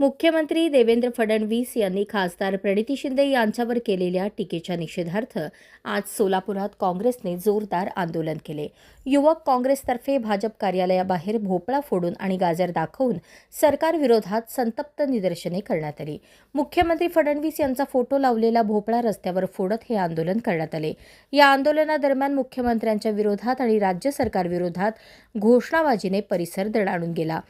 मुख्यमंत्री देवेंद्र फडणवीस यांनी खासदार प्रणिती शिंदे यांच्यावर केलेल्या टीकेच्या निषेधार्थ आज सोलापुरात काँग्रेसने जोरदार आंदोलन केले. युवक काँग्रेसतर्फे भाजप कार्यालयाबाहेर भोपळा फोडून आणि गाजर दाखवून सरकारविरोधात संतप्त निदर्शने करण्यात आली. मुख्यमंत्री फडणवीस यांचा फोटो लावलेला भोपळा रस्त्यावर फोडत हे आंदोलन करण्यात आले. या आंदोलनादरम्यान मुख्यमंत्र्यांच्या विरोधात आणि राज्य सरकारविरोधात घोषणाबाजीने परिसर दणाणून गेला.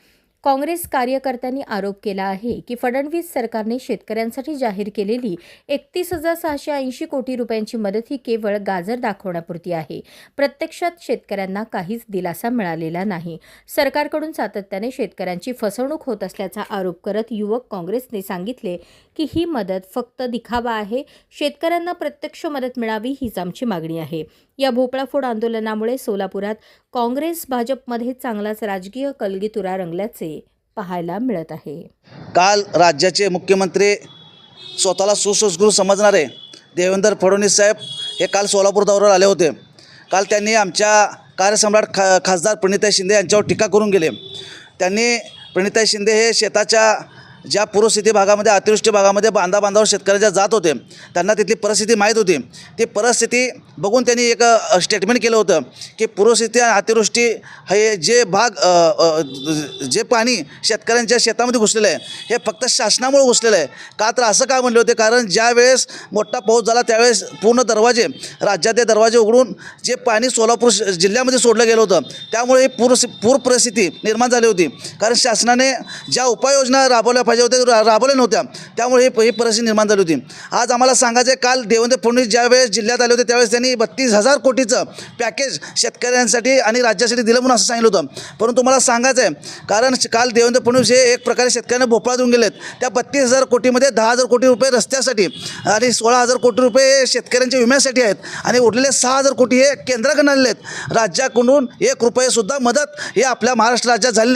काँग्रेस कार्यकर्त्यांनी आरोप केला आहे की फडणवीस सरकारने शेतकऱ्यांसाठी जाहीर केलेली एकतीस हजार सहाशे ऐंशी कोटी रुपयांची मदत ही केवळ गाजर दाखवण्यापुरती आहे. प्रत्यक्षात शेतकऱ्यांना काहीच दिलासा मिळालेला नाही. सरकारकडून सातत्याने शेतकऱ्यांची फसवणूक होत असल्याचा आरोप करत युवक काँग्रेसने सांगितले की ही मदत फक्त दिखावा आहे. शेतकऱ्यांना प्रत्यक्ष मदत मिळावी हीच आमची मागणी आहे. या भोपळाफोड आंदोलनामुळे सोलापुरात काँग्रेस भाजपमध्ये चांगलाच राजकीय कलगीतुरा रंगल्याचे पाहायला मिळत आहे. काल राज्याचे मुख्यमंत्री स्वतःला सुसंस्कृत समजणारे देवेंद्र फडणवीस साहेब हे काल सोलापूर दौऱ्यावर आले होते. काल त्यांनी आमच्या कार्यसम्राट खा खासदार प्रणिताई शिंदे यांच्यावर टीका करून गेले. त्यांनी प्रणिताई शिंदे हे शेताच्या ज्या पूरस्थिती भागामध्ये अतिवृष्टी भागामध्ये बांधा बांधावर शेतकऱ्याच्या जात होते त्यांना तिथली परिस्थिती माहीत होती. ती परिस्थिती बघून त्यांनी एक स्टेटमेंट केलं होतं की पूरस्थिती आणि अतिवृष्टी हे जे भाग जे पाणी शेतकऱ्यांच्या शेतामध्ये घुसलेलं आहे हे फक्त शासनामुळे घुसलेलं आहे. का तर असं का म्हणले होते? कारण ज्या वेळेस मोठा पाऊस झाला त्यावेळेस पूर्ण दरवाजे राज्यातले दरवाजे उघडून जे पाणी सोलापूर जिल्ह्यामध्ये सोडलं गेलं होतं त्यामुळे ही पूर पूर परिस्थिती निर्माण झाली होती. कारण शासनाने ज्या उपाययोजना राबवल्या पाहिजे होत्या रा- राबवल्या नव्हत्या. त्यामुळे ही ही परिस्थिती निर्माण झाली होती. आज आम्हाला सांगायचं आहे काल देवेंद्र फडणवीस ज्यावेळेस जिल्ह्यात आले होते त्यावेळेस त्यांनी बत्तीस हजार कोटीचं पॅकेज शेतकऱ्यांसाठी आणि राज्यासाठी दिलं म्हणून असं सांगितलं होतं. परंतु मला सांगायचं आहे कारण काल देवेंद्र फडणवीस हे एक प्रकारे शेतकऱ्यांना भोपळा देऊन गेलेत. त्या बत्तीस हजार कोटीमध्ये दहा हजार कोटी रुपये रस्त्यासाठी आणि सोळा हजार कोटी रुपये हे शेतकऱ्यांच्या विम्यासाठी आहेत. आणि उरलेले सहा हजार कोटी हे केंद्राकडून आलेले आहेत. राज्याकडून एक रुपयेसुद्धा मदत हे आपल्या महाराष्ट्र राज्यात झाली नाही.